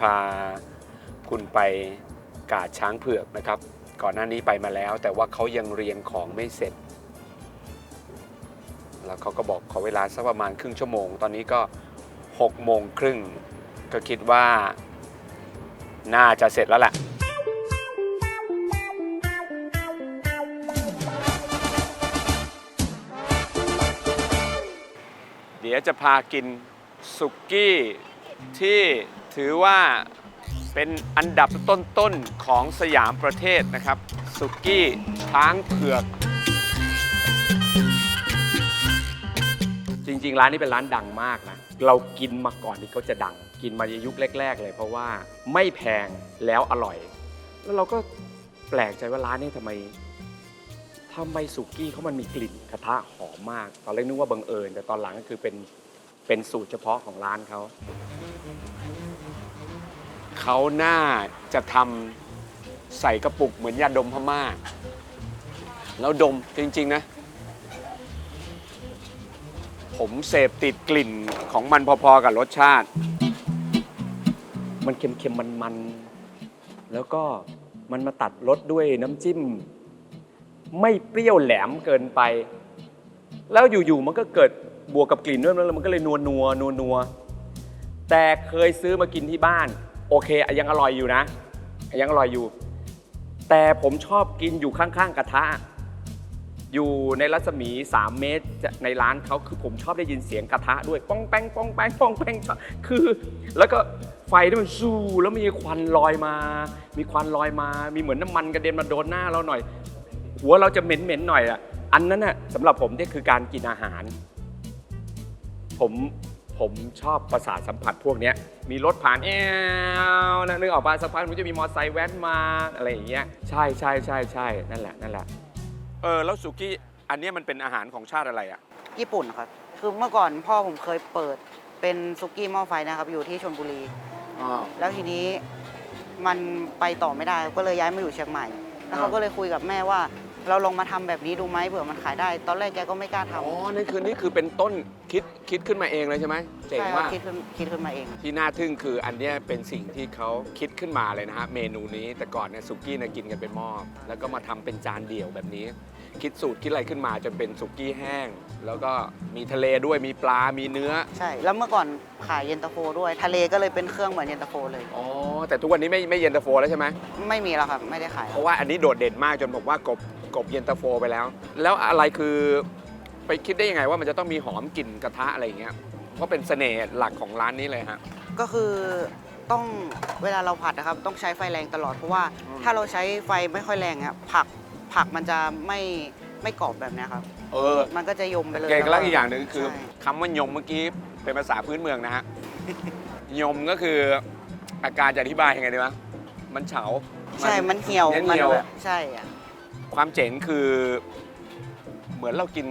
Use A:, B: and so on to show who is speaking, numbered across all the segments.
A: พาคุณไปกาดช้างเผือกนะครับ ก่อนหน้านี้ไปมาแล้ว แต่ว่าเขายังเรียงของไม่เสร็จ แล้วเขาก็บอกขอเวลาสักประมาณครึ่งชั่วโมง ตอนนี้ก็6โมงครึ่งก็คิดว่าน่าจะเสร็จแล้วแหละเดี๋ยวจะพากินสุกี้ที่ ถือว่าเป็นอันดับต้นๆของสยามประเทศนะครับ สุกี้ช้างเผือก จริง ๆ ร้านนี้เป็นร้านดังมากนะ เรากินมาก่อนที่เขาจะดัง กินมาในยุคแรก ๆ เลย เพราะว่าไม่แพงแล้วอร่อย แล้วเราก็แปลกใจว่าร้านนี้ทำไมทำไมสุกี้เขามันมีกลิ่นกระทะหอมมาก ตอนแรกนึกว่าบังเอิญ แต่ตอนหลังก็คือเป็นเป็นสูตรเฉพาะของร้านเขา เขาน่าจะทำใส่กระปุกเหมือนยาดมพม่า แล้วดมจริง ๆ นะ ผมเสพติดกลิ่นของมันพอ ๆ กับรสชาติ มันเค็มๆ มันๆ แล้วก็มันมาตัดรสด้วยน้ำจิ้ม ไม่เปรี้ยวแหลมเกินไป แล้วอยู่ๆ มันก็เกิดบวกกับกลิ่นด้วยแล้วมันก็เลยนัวนัวนัวนัวแต่เคยซื้อมากินที่บ้าน โอเคยังอร่อยอยู่นะ ยังอร่อยอยู่ แต่ผมชอบกินอยู่ข้างๆกระทะ อยู่ในรัศมี 3 เมตรในร้านเขาคือผมชอบได้ยินเสียงกระทะด้วยป้องแป้งป้องแป้งป้องแป้งคือ แล้วก็ไฟที่มันซูแล้วมีควันลอยมา มีควันลอยมา มีเหมือนน้ำมันกระเด็นมาโดนหน้าเราหน่อย หัวเราจะเหม็นเหม็นๆหน่อยอะอันนั้นน่ะสำหรับผมนี่คือการกินอาหาร ผม ผมชอบประสาทสัมผัสพวกเนี้ยมีรถผ่านแอวนะนึกออกปะสักพักมันจะมีมอเตอร์ไซค์แว้นมาอะไรอย่างเงี้ยใช่ใช่ใช่ใช่นั่นแหละนั่นแหละเออแล้วสุกี้อันเนี้ยมันเป็นอาหารของชาติอะไรอะ
B: ญี่ปุ่นครับ คือเมื่อก่อนพ่อผมเคยเปิดเป็นซุกี้หม้อไฟนะครับ อยู่ที่ชลบุรีแล้วทีนี้มันไปต่อไม่ได้ ก็เลยย้ายมาอยู่เชียงใหม่ แล้วเขา
A: อ่า
B: ก็เลยคุยกับแม่ว่า เราลองมาทำแบบนี้ดูไหมเผื่อมันขายได้ ตอนแรกแกก็ไม่กล้าทำ
A: อ๋อนี่คือนี่คือเป็นต้นคิดคิดขึ้นมาเองเลยใช่ไหมเจ๋ง
B: ใช่ครับ
A: มาก
B: คิดขึ้นคิดขึ้นมาเอง
A: ที่น่าทึ่งคืออันเนี้ยเป็นสิ่งที่เขาคิดขึ้นมาเลยนะฮะเมนูนี้แต่ก่อนเนี่ยสุกี้เนี่ยกินกันเป็นหม้อแล้วก็มาทำเป็นจานเดี่ยวแบบนี้ คิดสูตรคิดอะไรขึ้นมาจนเป็นสุกี้แห้ง แล้วก็มีทะเลด้วยมีปลามีเนื้อ
B: ใช่ แล้วเมื่อก่อนขายเย็นตาโฟด้วย ทะเลก็เลยเป็นเครื่องเหมือนเย็นตาโฟเลย
A: อ๋อแต่ทุกวันนี้ไม่ไม่เย็นตาโฟแล้วใช่ไหม
B: ไม่มีแล้วครับ ไม่ได้ขาย
A: เพราะว่าอันนี้โดดเด่นมากจนผมว่ากบกบเย็นตาโฟไปแล้ว แล้วอะไรคือ ไปคิดได้ยังไงว่ามันจะต้องมีหอมกลิ่นกระทะอะไรอย่างเงี้ยเพราะเป็นเสน่ห์หลักของร้านนี้เลยฮะ
B: ก็คือต้องเวลาเราผัดนะครับ ต้องใช้ไฟแรงตลอดเพราะว่า
A: อืม
B: ถ้าเราใช้ไฟไม่ค่อยแรงอะผักผักมันจะไม่ไม่กรอบแบบเนี้ยครับ
A: เออ
B: มันก็จะยมไปเลย
A: เก่งแล้วอีกอย่างหนึ่งคือ
B: ใช่
A: คำว่ายมเมื่อกี้เป็นภาษาพื้นเมืองนะฮะ ยมก็คืออาการจะอธิบายยังไงดีวะมันเฉา
B: ใช่มันเหี่ยว
A: เหี่ยว
B: มัน
A: เหี่ยว
B: แบบใช่อะ
A: ความเจ๋งคือเหมือนเรากิน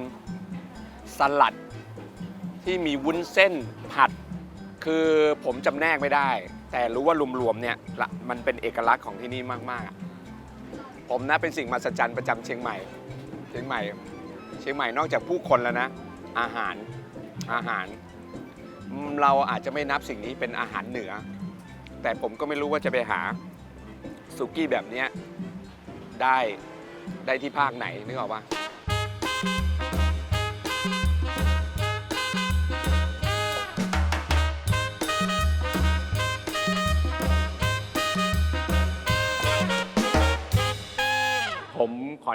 A: สลัดที่มีวุ้นเส้นผัด คือผมจำแนกไม่ได้ แต่รู้ว่ารวมๆเนี่ยละมันเป็นเอกลักษณ์ของที่นี่มากๆ ผมนะเป็นสิ่งมหัศจรรย์ประจำเชียงใหม่ เชียงใหม่ เชียงใหม่นอกจากผู้คนแล้วนะ อาหารอาหาร เราอาจจะไม่นับสิ่งนี้เป็นอาหารเหนือ แต่ผมก็ไม่รู้ว่าจะไปหาสุกี้แบบเนี้ยได้ได้ที่ภาคไหนนึกออกปะ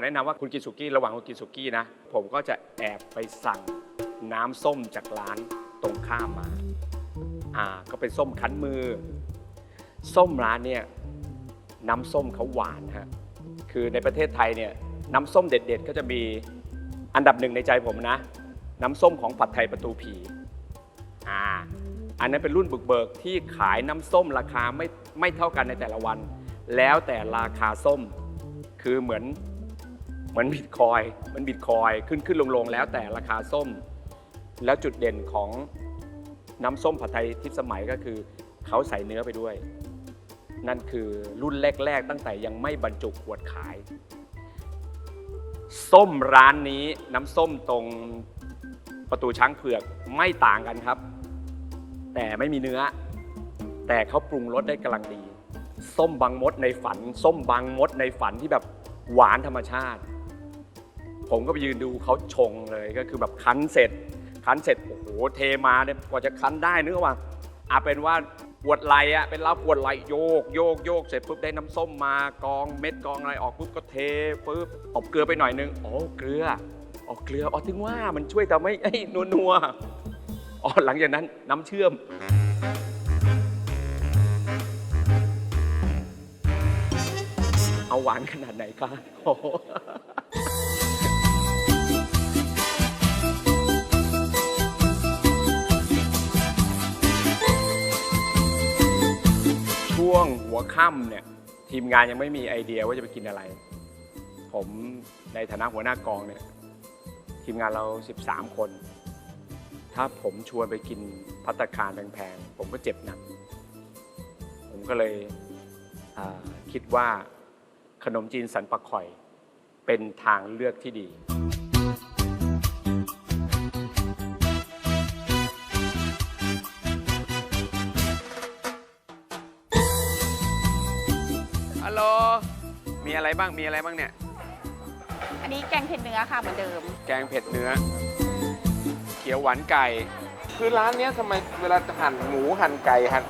A: แนะนำว่าคุณกินสุกี้ระหว่างคุณกินสุกี้นะ ผมก็จะแอบไปสั่งน้ำส้มจากร้านตรงข้ามมา อ่า ก็เป็นส้มคั้นมือ ส้มร้านเนี่ยน้ำส้มเขาหวานฮะ คือในประเทศไทยเนี่ยน้ำส้มเด็ด ๆ ก็จะมีอันดับหนึ่งในใจผมนะ น้ำส้มของผัดไทยประตูผีอ่าอันนั้นเป็นรุ่นบุกเบิกที่ขายน้ำส้มราคาไม่ไม่เท่ากันในแต่ละวัน แล้วแต่ราคาส้ม คือเหมือน มือนบิตคอยมันบิตคอยขึ้นขึ้นลงลงแล้วแต่ราคาส้ม แล้วจุดเด่นของน้ำส้มผัดไทยทิพสมัยก็คือ เขาใส่เนื้อไปด้วย นั่นคือรุ่นแรก ๆ ตั้งแต่ยังไม่บรรจุขวดขาย ส้มร้านนี้น้ำส้มตรงประตูช้างเผือกไม่ต่างกันครับ แต่ไม่มีเนื้อ
C: แต่เขาปรุงรสได้กำลังดี ส้มบางมดในฝัน ส้มบางมดในฝันที่แบบหวานธรรมชาติ ผมก็ไปยืนดูเขาชงเลยก็คือแบบคั้นเสร็จ คั้นเสร็จโอ้โหเทมาเนี่ยกว่าจะคั้นได้นึกว่าอาเป็นว่าปวดไหลอะเป็นเราปวดไหลโยกโยกโยกเสร็จปุ๊บได้น้ำส้มมากองเม็ดกองอะไรออกปุ๊บก็เทปุ๊บตบเกลือไปหน่อยนึงอ๋อเกลืออ๋อเกลืออ๋อถึงว่ามันช่วยทำให้ไอ้นัวนัวอ๋อหลังจากนั้นน้ำเชื่อมเอาหวานขนาดไหนคะ วงหัวค่ำเนี่ยทีมงานยังไม่มีไอเดียว่าจะไปกินอะไร ผมในฐานะหัวหน้ากองเนี่ยทีมงานเรา 13 คน ถ้าผมชวนไปกินพัตตาคารแพงๆผมก็เจ็บหนัก ผมก็เลยคิดว่าขนมจีนสันปักข่อยเป็นทางเลือกที่ดี มีอะไรบ้าง มีอะไรบ้างเนี่ย
D: อันนี้แกงเผ็ดเนื้อค่ะเหมือนเดิม
C: แกงเผ็ดเนื้อ เขียวหวานไก่
E: คือร้านเนี้ยทำไมเวลาหั่นหมูหั่นไก่หั่น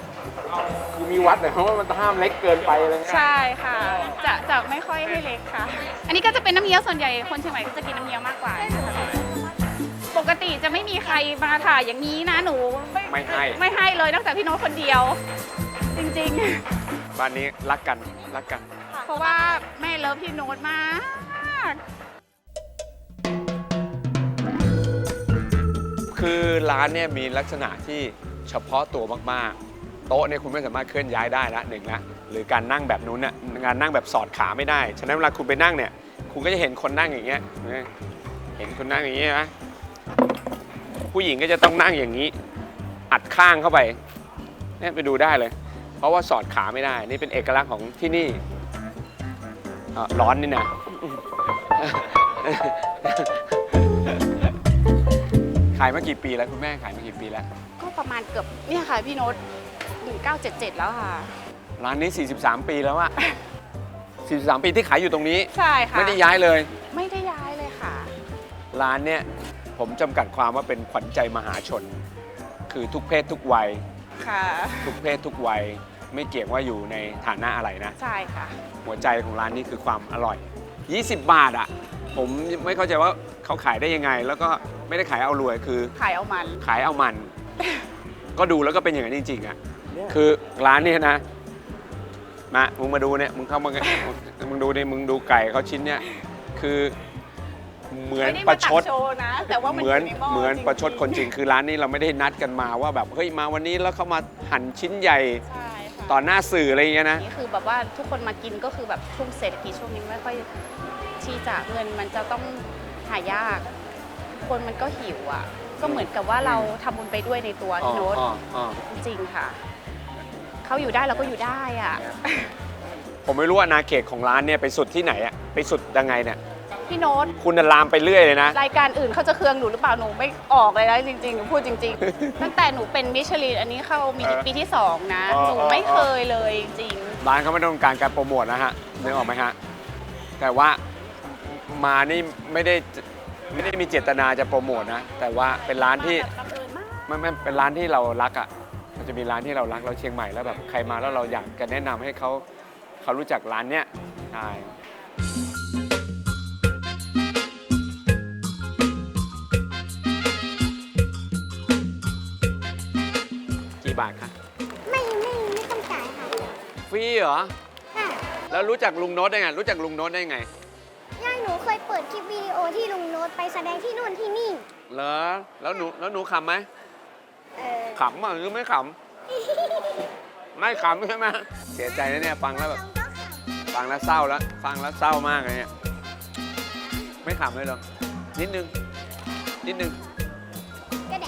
E: คือมีวัดเลยเพราะว่ามันห้ามเล็กเกินไปอะไรเงี้ย
D: ใช่ค่ะ จะจะไม่ค่อยให้เล็กค่ะ อันนี้ก็จะเป็นน้ำเงี้ยวส่วนใหญ่คนเชียงใหม่ก็จะกินน้ำเงี้ยวมากกว่า ปกติจะไม่มีใครมาถ่ายอย่างนี้นะหนู
C: ไม่ให้
D: ไม่ให้เลยนอกจากพี่โน้ตคนเดียว จริง
C: บ้านนี้รักกันรักกัน
D: ๆเพ ราะว่าแม่เลิฟพี่โน้ตมาก
C: คือร้านเนี่ยมีลักษณะที่เฉพาะตัวมากๆ โต๊ะเนี่ยคุณไม่สามารถเคลื่อนย้ายได้ละหนึ่งละหรือการนั่งแบบนู้นน่ะการนั่งแบบสอดขาไม่ได้ ฉะนั้นเวลาคุณไปนั่งเนี่ย คุณก็จะเห็นคนนั่งอย่างเงี้ยเห็นคนนั่งอย่างเงี้ยนะผู้หญิงก็จะต้องนั่งอย่างนี้ อัดข้างเข้าไปเนี่ยไปดูได้เลย เพราะว่าสอดขาไม่ได้ นี่เป็นเอกลักษณ์ของที่นี่ เอ่อร้อนนี่นะขายมากี่ปีแล้วคุณแม่ขายมากี่ปีแล้ว
D: ก็ประมาณเกือบเนี่ยค่ะพี่โน้ต1977 แล้วค่ะ
C: ร้านนี้ 43 ปีแล้วอะ 43 ปีที่ขายอยู่ตรงนี้
D: ใช่ค่ะ
C: ไม่ได้ย้ายเลย
D: ไม่ได้ย้ายเลยค่ะ
C: ร้านเนี่ยผมจำกัดความว่าเป็นขวัญใจมหาชน คือทุกเพศทุกวัย
D: ค่ะ
C: ทุกเพศทุกวัย ไม่เกี่ยงว่าอยู่ในฐานะอะไรนะ
D: ใช่ค่ะ
C: หัวใจของร้านนี้คือความอร่อย 20 บาทอะผมไม่เข้าใจว่าเขาขายได้ยังไง แล้วก็ไม่ได้ขายเอารวยคือ
D: ขายเอามัน
C: ขายเอามัน ก็ดูแล้วก็เป็นอย่างนั้นจริงๆอะ คือร้านเนี่ยนะ มา มึงมาดูเนี่ย มึงเข้ามา มึงดูดิมึงดูไก่เขาชิ้นเนี่ย คือเหมือน
D: ไม่ได้
C: ป
D: มา
C: ระช
D: ตั
C: ด
D: กโชว์นะแต่ว่ามัน
C: เหมือน
D: ยู่ใเห
C: มือน
D: จงๆ
C: ประชดคนจริงคือร้านนี้เราไม่ได้นัดกันมาว่าแบบเฮ้ยมาวันนี้แล้วเขามาหั่นชิ้นใหญ่
D: ใช่ค่ะ
C: ต่อหน้าสื่ออะไรอย่างเงี้ยนะ
D: นี่คือแบบว่าทุกคนมากินก็คือแบบช่วงเศรษฐกิจช่วงนี้ไม่ค่อยที่จะเงินมันจะต้องหายาก คนมันก็หิวอะ ก็เหมือนกับว่าเราทำบุญไปด้วยในตัว
C: อ๋อ
D: พี่โน้ต
C: อ๋ออ๋อ
D: จริงๆค่ะ เขาอยู่ได้เราก็อยู่ได้อะ
C: ผมไม่รู้ว่าอาณาเขตของร้านเนี่ยไปสุดที่ไหนอะไปสุดยังไงเนี่ย
D: พี่โน้ต
C: คุณน่ะลามไปเรื่อยเลยนะ
D: รายการอื่นเขาจะเคืองหนูหรือเปล่าหนูไม่ออกเลยนะจริงๆหนูพูดจริง ๆ ตั้งแต่หนูเป็นมิชลินอันนี้เข้ามี
C: เออ
D: ปีที่สองนะ
C: เออ
D: หนู
C: เออ
D: ไม่เคยเลยจริง
C: ร้านเขาไม่ต้องการการโปรโมทนะฮะนึกออกไหมฮะ แต่ว่ามานี่ไม่ได้ไม่ได้มีเจตนาจะโปรโมทนะ แต่ว่าเป็นร้านที่
D: บังเอิญมาก
C: ไม่ไม่เป็นร้านที่เรารักอะ มันจะมีร้านที่เรารักเราเชียงใหม่แล้วแบบใครมาแล้วเราอยากจะแนะนำให้เขาเขารู้จักร้านเนี้ยใช่ บาทคะ
F: ไม่ไม่ไม่ต้องจ่ายค่ะ
C: ฟรีเหรอ
F: ค่ะ
C: แล้วรู้จักลุงโน้ตได้ไง รู้จักลุงโน้ตได้ไง
F: ย่าหนูเคยเปิดคลิปวิดีโอที่ลุงโน้ตไปแสดงที่นู่นที่นี่
C: เหรอ แล้วหนูแล้วหนูขำไหม
F: เออ
C: ขำอะหรือไม่ขำ ไม่ขำใช่ไหมเสียใจนะเนี่ยฟังแล้วแบบ
F: น้องก็ค่ะ
C: ฟังแล้วเศร้าแล้วฟังแล้วเศร้ามากเลยเนี่ยไม่ขำเลยเหรอนิดนึงนิดนึง
F: ก็แด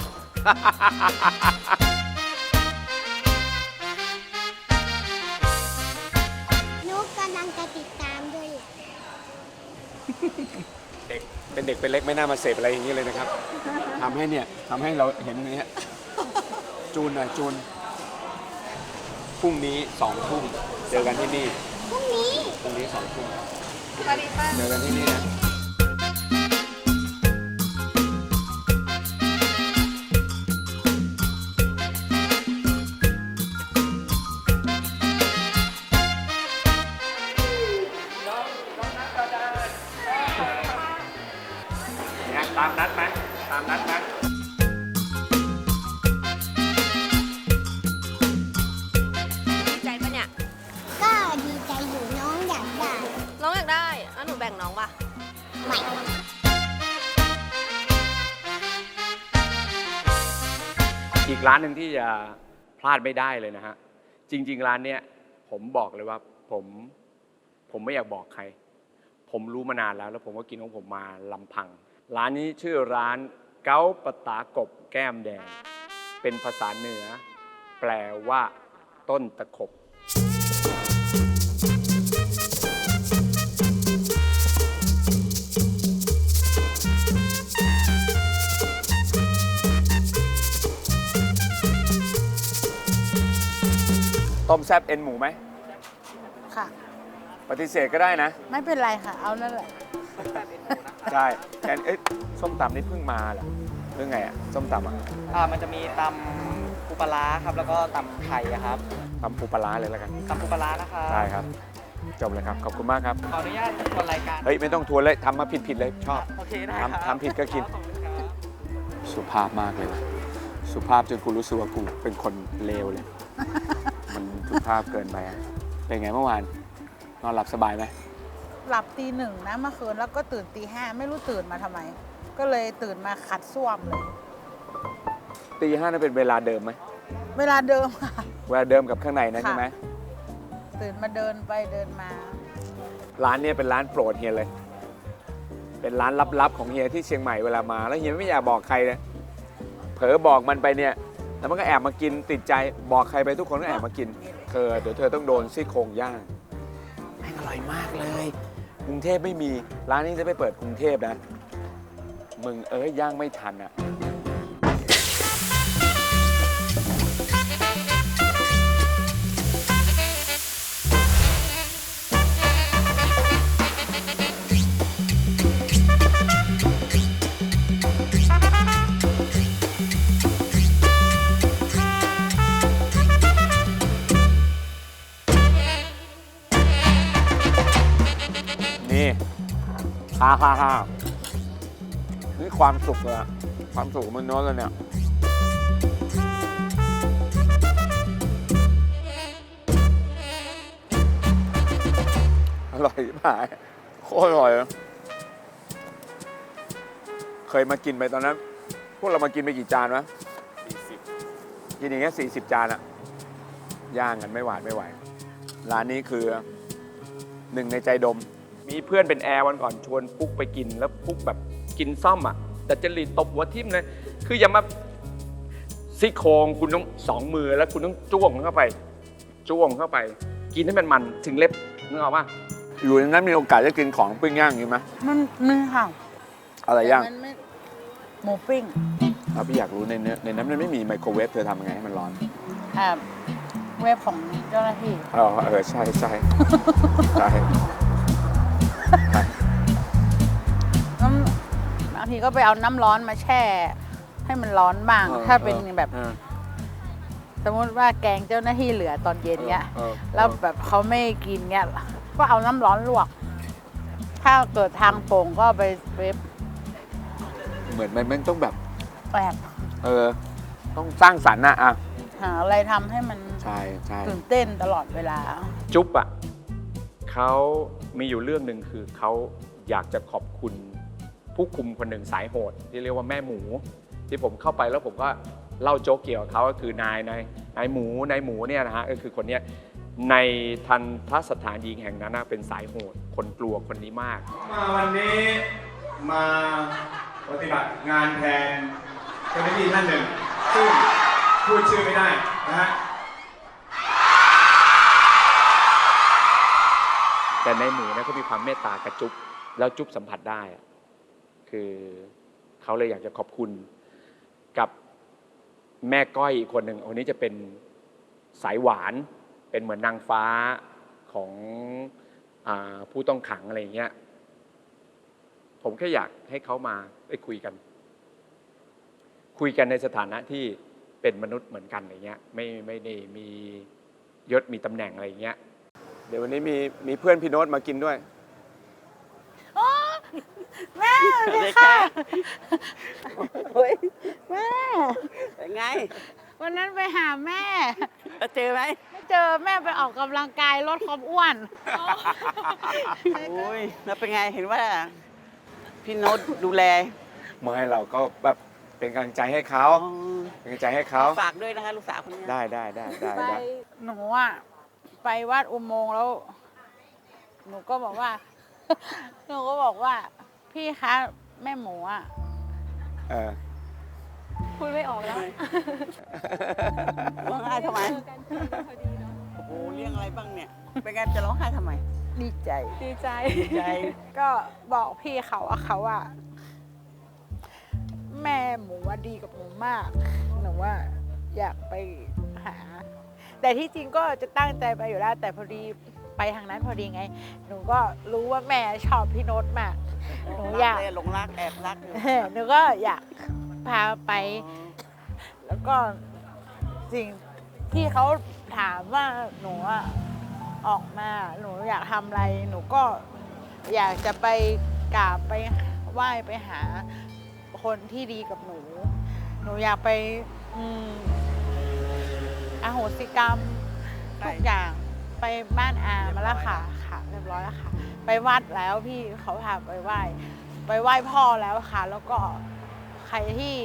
F: ก
C: เป็นเด็กเป็นเล็กไม่น่ามาเสพอะไรอย่างนี้เลยนะครับทำให้เนี่ยทำให้เราเห็นอย่างเนี้ยจูนหน่อยจูนรุ่งนี้สองทุ่มเจอกันที่นี่
F: พรุ่งนี้
C: พรุ่งนี้สองทุ่มเจอกันที่นี่นะ
A: ร้านหนึ่งที่จะพลาดไม่ได้เลยนะฮะ จริง ๆ ร้านเนี้ยผมบอกเลยว่าผมผมไม่อยากบอกใคร ผมรู้มานานแล้ว แล้วผมก็กินของผมมาลำพัง ร้านนี้ชื่อร้านเก้าปตากบแก้มแดง เป็นภาษาเหนือ แปลว่า ต้นตะขบ
C: ต้มแซ่บเอ็นหมูไหม
G: ค่ะ
C: ปฏิเสธก็ได้นะ
G: ไม่เป็นไรค่ะ เอานั่นแหละ
C: ใช่แกนเอ้ยส้มตำนี่เพิ่งมาเหรอเรื่องไงอะส้มตำอะ
B: อ่ามันจะมีตำปูปลาร้าครับ แล้วก็ตำไทยอะครับ
C: ตำปูปลาร้าเลยแล้วกัน
B: ตำปูปลาร้านะครับ
C: ได้ครับ จบเลยครับ ขอบคุณมากครับ
B: ขออนุญาตชวนรายการ
C: เฮ้ย ไม่ต้องทวนเลยทำมาผิดผิดๆเลยชอบ
B: โอเคได้ครับ
C: ทำทำผิดก็กิน
B: ขอบคุณครับ
C: สุภาพมากเลยว่ะสุภาพจนกูรู้สึกว่ากูเป็นคนเลวเลย มันสุภาพเกินไปอะเป็นไงเมื่อวาน นอนหลับสบายไหม
G: หลับตีหนึ่งนะเมื่อคืนแล้วก็ตื่นตีห้าไม่รู้ตื่นมาทำไม ก็เลยตื่นมาขัดส้วมเลย
C: ตีห้านั่นเป็นเวลาเดิมไหม
G: เวลาเดิมค่ะ
C: เวลาเดิมกับข้างในนั่น
G: ค่ะ
C: ใช่ไหม
G: ตื่นมาเดินไปเดินมา
C: ร้านเนี้เป็นร้านโปรดเฮียเลย เป็นร้านลับๆของเฮียที่เชียงใหม่เวลามา แล้วเฮียไม่อยากบอกใครเลยเผลอบอกมันไปเนี่ย แล้วมันก็แอบมากินติดใจบอกใครไปทุกคนก็แอบมากิน เธอเดี๋ยวเธอต้องโดนซี่โครงย่างแม่งอร่อยมากเลย กรุงเทพไม่มีร้านนี้จะไปเปิดกรุงเทพนะ มึงเอ้ยย่างไม่ทันอะ ฮ่าฮ่าฮ่านี่ความสุขเลยอะความสุขของมันโน้ตเลยเนี่ย อร่อยมากโคตรอร่อยเลยเคยมากินไปตอนนั้น พวกเรามากินไปกี่จานวะกินอย่างเงี้ยสี่สิบจานอะย่างกันไม่หวาดไม่ไหว ร้านนี้คือหนึ่งในใจดม
A: มีเพื่อนเป็นแอร์วันก่อนชวนปุ๊กไปกินแล้วปุ๊กแบบกินซ่อมอะ แต่จริตตบหัวทิ่มเลยคืออย่ามาซี่โครงคุณต้องสองมือแล้วคุณต้องจ้วงเข้าไป จ้วงเข้าไป กินให้มันมันถึงเล็บนึกออกปะ
C: อยู่ในนั้นมีโอกาสจะกินของปิ้งย่างอย่างนี้ไหม
G: มันมันค่ะ
C: อะไรย่าง
G: แต่มันไม่หมูปิ้ง
C: อะพี่อยากรู้ในเนื้อในนั้นมันไม่มีไมโครเวฟเธอทำยังไงให้มันร้อน
G: อ่าเว็บของเจ้าหน้าที่
C: อ๋อเออใช่ใช่ใช่
G: ทีก็ไปเอาน้ำร้อนมาแช่ ให้มันร้อนบ้าง ถ้าเป็นแบบ
C: เออ
G: สมมติว่าแกงเจ้าหน้าที่เหลือตอนเย็นเนี้ย
C: เออ
G: แล้วแบบเขาไม่กินเงี้ยก็เอาน้ำร้อนลวก ถ้าเกิดทางโป่งก็เอาไปเวฟ
C: เหมือนมันมันต้องแบบ
G: แอบ
C: เออ ต้องสร้างสรรค์นะอะ
G: หาอะไรทำให้มัน
C: ใช่ใช่
G: ตื่นเต้นตลอดเวลา
A: จุ๊บอะเขามีอยู่เรื่องหนึ่งคือเขาอยากจะขอบคุณ ผู้คุมคนหนึ่งสายโหดที่เรียกว่าแม่หมู ที่ผมเข้าไปแล้วผมก็เล่าโจ๊กเกี่ยวกับเขาก็คือนายนายนายหมูนายหมูเนี่ยนะฮะก็คือคนเนี้ยในทันทสถานหญิงแห่งนั้นนะเป็นสายโหดคนกลัวคนนี้มาก
H: มาวันนี้มาปฏิบัติงานแทนเจ้าหน้าที่ท่านหนึ่งซึ่งพูดชื่อไม่ได้นะฮะ
A: แต่ในหมูเนี่ยเขามีความเมตตากระจุ๊บแล้วจุ๊บสัมผัสได้อะ คือเขาเลยอยากจะขอบคุณกับแม่ก้อยอีกคนหนึ่งคนนี้จะเป็นสายหวานเป็นเหมือนนางฟ้าของอผู้ต้องขังอะไรอย่างเงี้ยผมแค่อยากให้เขามาได้คุยกัน คุยกันในสถานะที่เป็นมนุษย์เหมือนกันอะไรเงี้ยไม่ไม่ได้มียศมีตำแหน่งอะไรอย่างเงี้ย
C: เดี๋ยววันนี้มีมีเพื่อนพี่โน้ตมากินด้วย
G: แม่เลยค่ะ
B: เฮ้ย
G: แม่
B: เป็นไง
G: วันนั้นไปหาแม่
B: เจอไหม
G: ไม่เจอแม่ไปออกกำลังกายลดความอ้วน
B: โอ้ยแล้วเป็นไงเห็นว่า พี่โน้ตดูแล
C: ไม่เราก็แบบเป็นกำลังใจให้เขา
B: อ๋อ
C: เป็นกำลังใจให้เขา
B: ฝากด้วยนะคะลูกสาวคนนี้
C: ได้ได้ได้ได้
G: ไป
C: ได้
G: หนูอะไปวัดอุโมงค์แล้ว หนูก็บอกว่า หนูก็บอกว่า พี่คะ แม่หมูอะ
C: เออ
I: พูดไม่ออกแล้ว
B: ร้องไห้ทำไม โอ้โหเรื่องอะไรบ้างเนี่ย เป็นไงจะร้องไห้ทำไม
G: ดีใจ
I: ดีใจ
B: ดีใจ
G: ก็บอกพี่เขาว่าเขาว่าแม่หมูว่าดีกับหนูมาก หนูว่าอยากไปหา แต่ที่จริงก็จะตั้งใจไปอยู่แล้ว แต่พอดีไปทางนั้นพอดีไง หนูก็รู้ว่าแม่ชอบพี่โน้ตมาก หนูอยาก
B: รัเลหลงรักแอบรักอยู่
G: หนูก็อยากพาไป แล้วก็สิ่งที่เขาถามว่าหนูอะออกมาหนูอยากทำอะไร หนูก็อยากจะไปกราบไปไหว้ไปหาคนที่ดีกับหนู หนูอยากไปอืมอโหสิกรรมทุกอย่างไปบ้านอามาแล้วค่ะ ค่ะ เรียบร้อยแล้วค่ะ ไปวัดแล้วพี่เขาพาไปไหว้ไปไหว้พ่อแล้วค่ะ แล้วก็ใครที่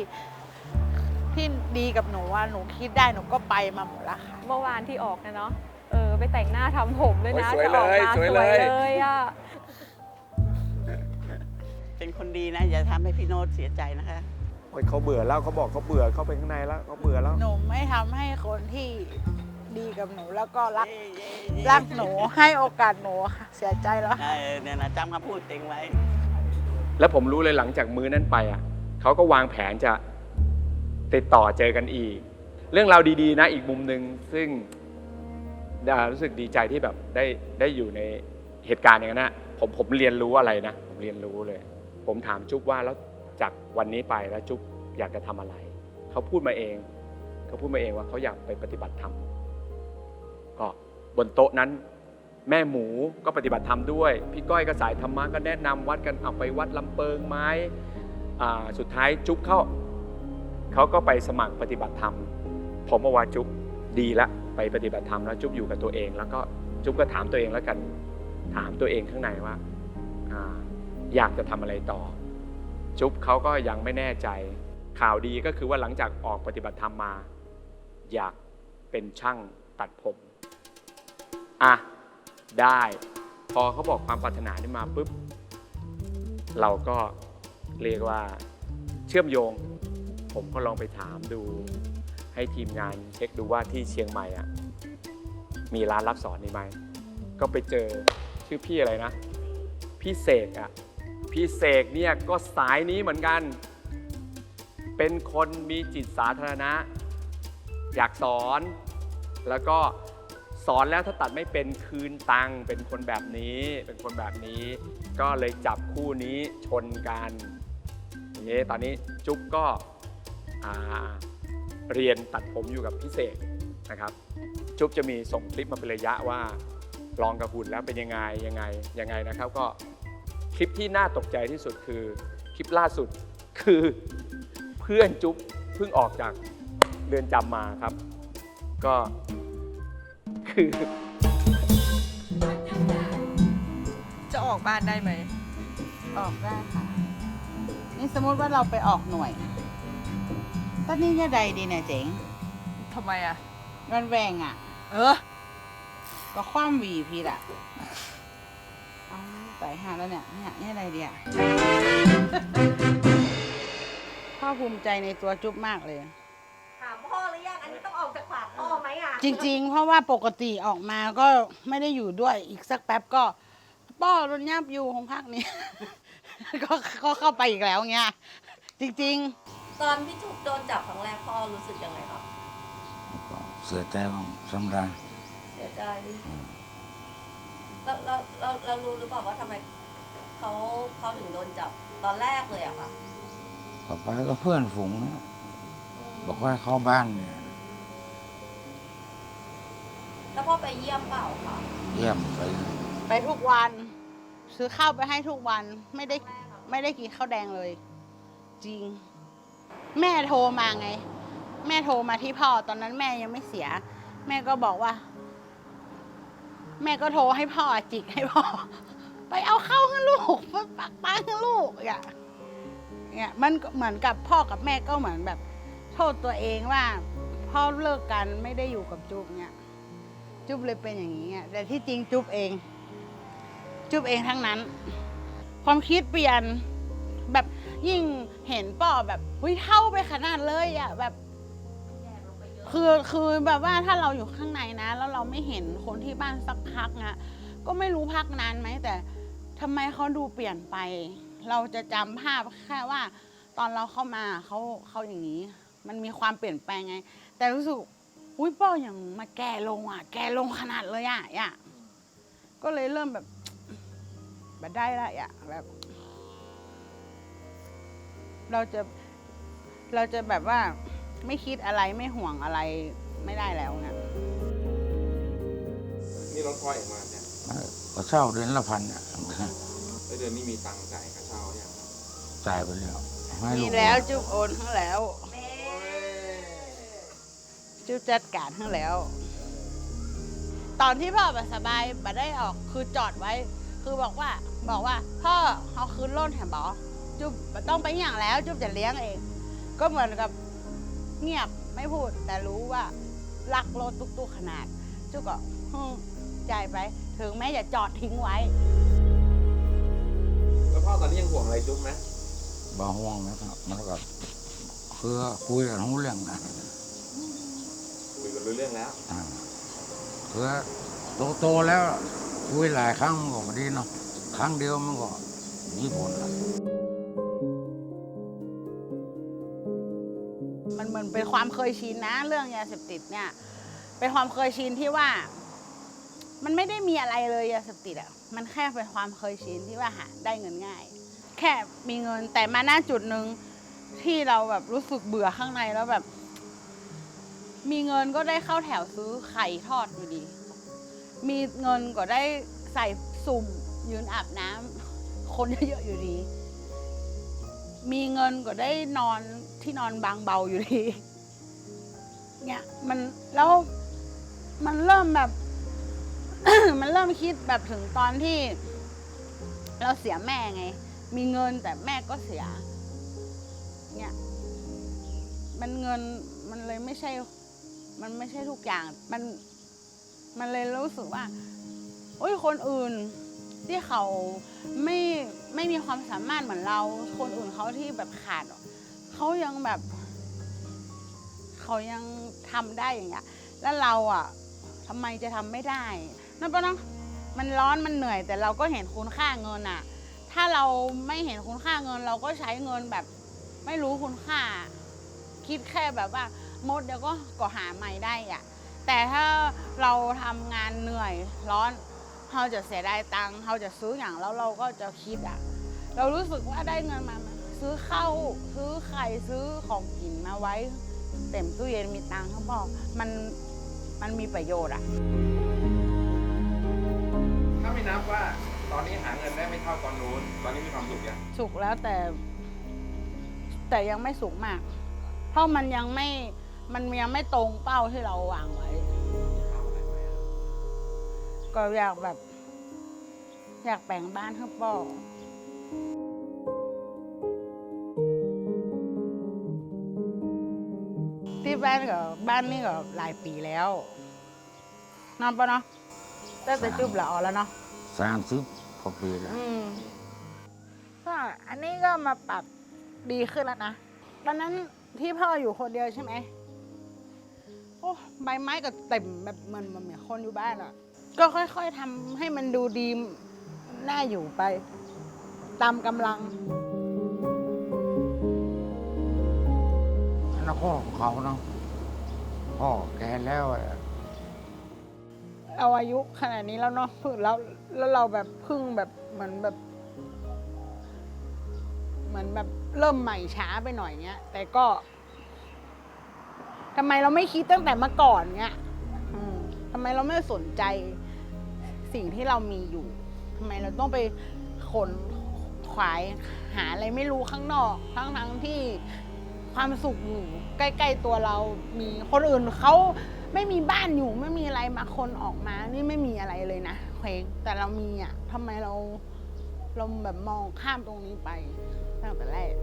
G: ที่ดีกับหนูว่าหนูคิดได้หนูก็ไปมาหมดแล้วค่ะ
I: เมื่อวานที่ออกนะเนาะ เออ ไปแต่งหน้าทำผมด้วยนะ
C: โอ้ยสวย
I: จะออก
C: เลย
I: มา
C: สวย
I: ส
C: เล
I: วย
C: ย
I: เลยอะ
B: เป็นคนดีนะ อย่าทำให้พี่โน้ตเสียใจนะคะ
C: โอ้ยเขาเบื่อแล้วเขาบอกเขาเบื่อเขาไปข้างในแล้วเขาเบื่อแล้ว
G: หนูไม่ทำให้คนที่ ดีกับหนูแล้วก็รัก
B: เย้เย้เย้
G: รักหนูให้โอกาสหนูค่ะเสียใจแล้ว
B: เออเนี่ยนะจำคำพูดเต็งไว้
A: แล้วผมรู้เลยหลังจากมื้อนั้นไปอะเขาก็วางแผนจะติดต่อเจอกันอีก เรื่องราวดีๆนะอีกมุมหนึ่งซึ่งดารู้สึกดีใจที่แบบได้ได้อยู่ในเหตุการณ์อย่างนั้นนะผมผมเรียนรู้อะไรนะผมเรียนรู้เลย ผมถามจุ๊บว่าแล้วจากวันนี้ไปแล้วจุ๊บอยากจะทำอะไร เขาพูดมาเอง เขาพูดมาเองว่าเขาอยากไปปฏิบัติธรรม ก็บนโต๊ะนั้นแม่หมูก็ปฏิบัติธรรมด้วย พี่ก้อยก็สายธรรมะก็แนะนำวัดกันเอาไปวัดลำเปิงไม้สุดท้ายจุ๊บเข้าเขาก็ไปสมัครปฏิบัติธรรม ผมบอกว่าจุ๊บดีละไปปฏิบัติธรรมแล้วจุ๊บอยู่กับตัวเอง แล้วก็จุ๊บก็ถามตัวเองแล้วกัน ถามตัวเองข้างในว่าอาอยากจะทำอะไรต่อ จุ๊บเขาก็ยังไม่แน่ใจ ข่าวดีก็คือว่าหลังจากออกปฏิบัติธรรมมา อยากเป็นช่างตัดผม อะ ได้ พอเขาบอกความปรารถนานี่มาปุ๊บ เราก็เรียกว่าเชื่อมโยง ผมก็ลองไปถามดู ให้ทีมงานเช็คดูว่าที่เชียงใหม่อะ มีร้านรับสอนนี่ไหม ก็ไปเจอชื่อพี่อะไรนะ พี่เสกอะ พี่เสกเนี่ยก็สายนี้เหมือนกัน เป็นคนมีจิตสาธารณะ อยากสอน แล้วก็ สอนแล้วถ้าตัดไม่เป็นคืนตังเป็นคนแบบนี้ เป็นคนแบบนี้ ก็เลยจับคู่นี้ชนกันอย่างนี้ตอนนี้จุ๊บก็เรียนตัดผมอยู่กับพี่เสกนะครับ จุ๊บจะมีส่งคลิปมาเป็นระยะว่าลองกับหุ่นแล้วเป็นยังไงยังไงยังไงนะครับ ก็คลิปที่น่าตกใจที่สุดคือคลิปล่าสุดคือเพื่อนจุ๊บเพิ่งออกจากเรือนจำมาครับ ก็ คือ
G: จะออกบ้านได้ไหม ออกได้ค่ะ นี่สมมติว่าเราไปออกหน่วยตอนนี้จะใดดีเนี่ยเจ๋ง
J: ทำไมอะ
G: เงินแหวงอะ
J: เออ
G: ก็คว่ำหวีพี่ละเอาใส่หาแล้วเนี่ยเนี่ยเนี่ยอะไรเดียพ่อภูมิใจในตัวจุ๊บมากเลย
I: จ
G: ริง ๆ เพราะว่าปกติออกมาก็ไม่ได้อยู่ด้วยอีกสักแป๊บก็ป้อรนยับอยู่ของภาคนี้ ก็ก็เข้าไปอีกแล้วเงี้ยจริงๆ
I: ตอนพี่จุกโดนจับครั้งแรกพ่อรู้สึกยังไงครับ
E: เสียใจของสำราญ
I: เสียใจเราเราเราเรารู้หรือเปล่าว่าทำไมเขาเขาถึงโดนจับตอนแรกเลยอะค่ะ
J: ก็ไปก็เพื่อนฝูงนะบอกว่าเข้าบ้านเนี่ย
I: แล้วพ่อไปเยี่ยมเปล่าคะ
J: เยี่ยมไป
G: ไปทุกวัน ซื้อข้าวไปให้ทุกวันไม่ได้ไม่ได้กินข้าวแดงเลย จริง แม่โทรมาไง แม่โทรมาที่พ่อตอนนั้นแม่ยังไม่เสีย แม่ก็บอกว่า แม่ก็โทรให้พ่อจิกให้พ่อ ไปเอาเข้าวให้ลูกไปปักปังให้ลูกอย่างเนี่ยมันก็เหมือนกับพ่อกับแม่ก็เหมือนแบบ โทษตัวเองว่าพ่อเลิกกันไม่ได้อยู่กับจุ๊บเนี่ย จุ๊บเลยเป็นอย่างนี้อะแต่ที่จริงจุ๊บเอง จุ๊บเองทั้งนั้น ความคิดเปลี่ยนแบบยิ่งเห็นป่อแบบเฮ้ยเท่าไปขนาดเลยอะแบบ คือคือแบบว่าถ้าเราอยู่ข้างในนะ แล้วเราไม่เห็นคนที่บ้านสักพักนะก็ไม่รู้พักนานไหมแต่ทำไมเขาดูเปลี่ยนไป เราจะจำภาพแค่ว่า ตอนเราเข้ามาเขาเขาอย่างนี้ มันมีความเปลี่ยนแปลงไง แต่รู้สึก อุ้ยป้ออย่างมาแก่ลงอะ แก่ลงขนาดเลยอะอะก็เลยเริ่มแบบแบบได้ละอะแบบ เราจะเราจะแบบว่าไม่คิดอะไรไม่ห่วงอะไรไม่ได้แล้วเนี่ย
E: นี่รถพ่อเอกมาเนี่ย
J: ก็เช่าเดือนละพันอะ
E: แล้วเดือนนี้มีตังค์จ่ายค่าเช่าเนี่ย
J: จ่ายไปแล้วให้
G: มี
J: ลูก
G: แล้วจุ๊บโอนให้แล้ว จุ๊บจัดการให้แล้ว ตอนที่พ่อแบบสบายบัได้ออกคือจอดไว้ คือบอกว่าบอกว่าพ่อเอาคืนรถแถมบอจุ๊บบ่ต้องไปอย่างแล้ว จุ๊บจะเลี้ยงเอง ก็เหมือนกับเงียบไม่พูด แต่รู้ว่ารักรถตุกๆขนาด จุ๊บก็ฮึ่มใจายไป ถึงแม้จะจอดทิ้งไว้
E: แล้วพ่อตอนนี้ยังห่วงอะไรจุ๊บไหม
J: บ่ห่วงนะครับมันก็คือคุยกันรู้เรื่องนะ
E: คุยกันรู้เรื่องแล้ว
J: อ่าคือโตโตๆแล้วคุยหลายครั้งมันก็ไม่ดีเนาะครั้งเดียวมันก็มีผลละ
G: มันเหมือนเป็นความเคยชินนะ เรื่องยาเสพติดเนี่ย เป็นความเคยชินที่ว่า มันไม่ได้มีอะไรเลยยาเสพติดอะมันแค่เป็นความเคยชินที่ว่าหาได้เงินง่าย แค่มีเงินแต่มาหน้าจุดหนึ่งที่เราแบบรู้สึกเบื่อข้างในแล้วแบบ มีเงินก็ได้เข้าแถวซื้อไข่ทอดอยู่ดี มีเงินก็ได้ใส่สุ่มยืนอาบน้ำคนเยอะๆอยู่ดี มีเงินก็ได้นอนที่นอนบางเบาอยู่ดี เนี่ยมันแล้วมันเริ่มแบบ มันเริ่มคิดแบบถึงตอนที่ เราเสียแม่ไง มีเงินแต่แม่ก็เสีย เนี่ย มันเงินมันเลยไม่ใช่ มันไม่ใช่ทุกอย่าง มันมันเลยรู้สึกว่าโอ้ยคนอื่นที่เขาไม่ไม่มีความสามารถเหมือนเรา คนอื่นเขาที่แบบขาดเขายังแบบเขายังทำได้อย่างเงี้ยแล้วเราอะทำไมจะทำไม่ได้นั่นปะเนาะมันร้อนมันเหนื่อย แต่เราก็เห็นคุณค่าเงินอะ ถ้าเราไม่เห็นคุณค่าเงิน เราก็ใช้เงินแบบ ไม่รู้คุณค่า คิดแค่แบบว่า หมดเดี๋ยวก็ก็หาใหม่ได้อะแต่ถ้าเราทำงานเหนื่อยร้อนเราจะเสียดายตังค์เราจะซื้ออย่างแล้วเราก็จะคิดอะ เรารู้สึกว่าได้เงินมามาซื้อข้าวซื้อไข่ซื้อของกินมาไว้ เต็มตู้เย็นมีตังค์เขาบอกมันมันมีประโยชน์อะ
E: ถ้าไม่นับว่าตอนนี้หาเงินได้ไม่เท่าตอนนู้น ตอนนี้มีความสุขยัง
G: สุกแล้วแต่ แต่ยังไม่สุกมาก เพราะมันยังไม่ มันยังไม่ตรงเป้าที่เราวางไว้ ก็อยากแบบ อยากแบ่งบ้านให้พ่อที่บ้านกับบ้านนี่ก็หลายปีแล้วนอนปะเนาะตั้งแต่จุบละออแล้วเนาะ
J: สามสิบกว่าปีแล้ว
G: อืมก็อันนี้ก็มาปรับดีขึ้นแล้วนะ ตอนนั้นที่พ่ออยู่คนเดียวใช่ไหม โอ้ใบไม้ก็เต็มแบบเหมันมันเหมือนคนอยู่บ้านอะก็ค่อยๆทำให้มันดูดีน่าอยู่ไป ตามกำลัง
J: แล้วพ่อของเขาเนาะพ่อแกแล้วอะ
G: เราอายุขนาดนี้แล้วเนาะพึ่งแล้วแล้วเราแบบเพึ่งแบบเหมือนแบบ เหมือนแบบเริ่มใหม่ช้าไปหน่อยเงี้ย แต่ก็ ทำไมเราไม่คิดตั้งแต่เมื่อก่อนเงี้ยอืมทำไมเราไม่สนใจสิ่งที่เรามีอยู่ทำไมเราต้องไปขนขวายหาอะไรไม่รู้ข้างนอก ทั้งทั้งๆที่ความสุขอยู่ใกล้ๆตัวเรามีคนอื่นเขาไม่มีบ้านอยู่ไม่มีอะไรมาคนออกมา นี่ไม่มีอะไรเลยนะเพลงแต่เรามีอะทำไมเราเราแบบมองข้ามตรงนี้ไปตั้งแต่แรก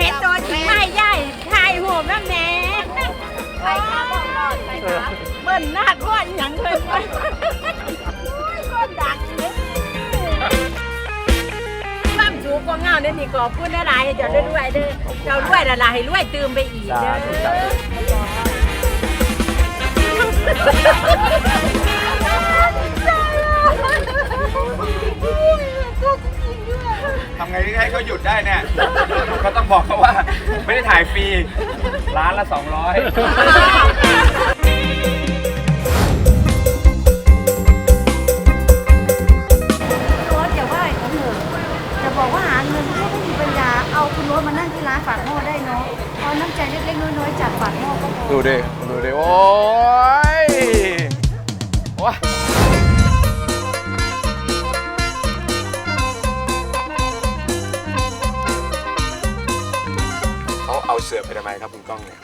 C: เห็
K: นตัวจริงไม่ใหญ่ถ่ายหัวแม่แม่ใครคะบอกหน่อยใครคะเบิ้ลหน้าก้อนอย่างเลยโอ้ยก้อนดังเลยความสูงก็เงาเนี่ยนี่ขอบคุณนะลายเจ้าด้วยด้วยเด้อเจ้าด้วยละลายให้รวยตื่มไปอีกเด้อำ
C: ไงที่ให้เขาหยุดได้เนี่ยก็ต้องบอกเขาว่าไม่ได้ถ่ายฟรีร้านละ 200
I: โน้ตอย่าว่าอย่างนั้นเถอะจะบอกว่าหาเงินก็ไม่มีปัญญา เอาคุณโน้ตมานั่งที่ร้านฝากหม้อได้เนาะเอาน้ำใจเล็กๆน้อยๆจากฝากหม้อก็พอ
C: ดูดิ ดูดิ โอ้ยโอ้ย เขาเอาเสือไปทำไมครับคุณก้องเนี่ย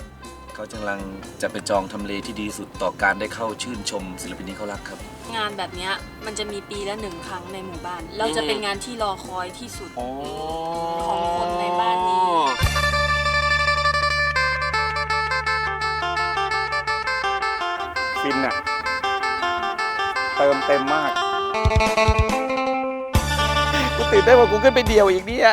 L: เขากำลังจะไปจองทำเลที่ดีที่สุดต่อการได้เข้าชื่นชมศิลปินที่เขารักครับ
M: งานแบบเนี้ยมันจะมีปีละหนึ่งครั้งในหมู่บ้าน เราจะเป็นงานที่รอคอยที่สุดของคนในบ้านนี้
C: ฟินอะเติมเต็มมาก กูตื่นได้นว่ากูขึ้นไปเดียวอีกเนี่ย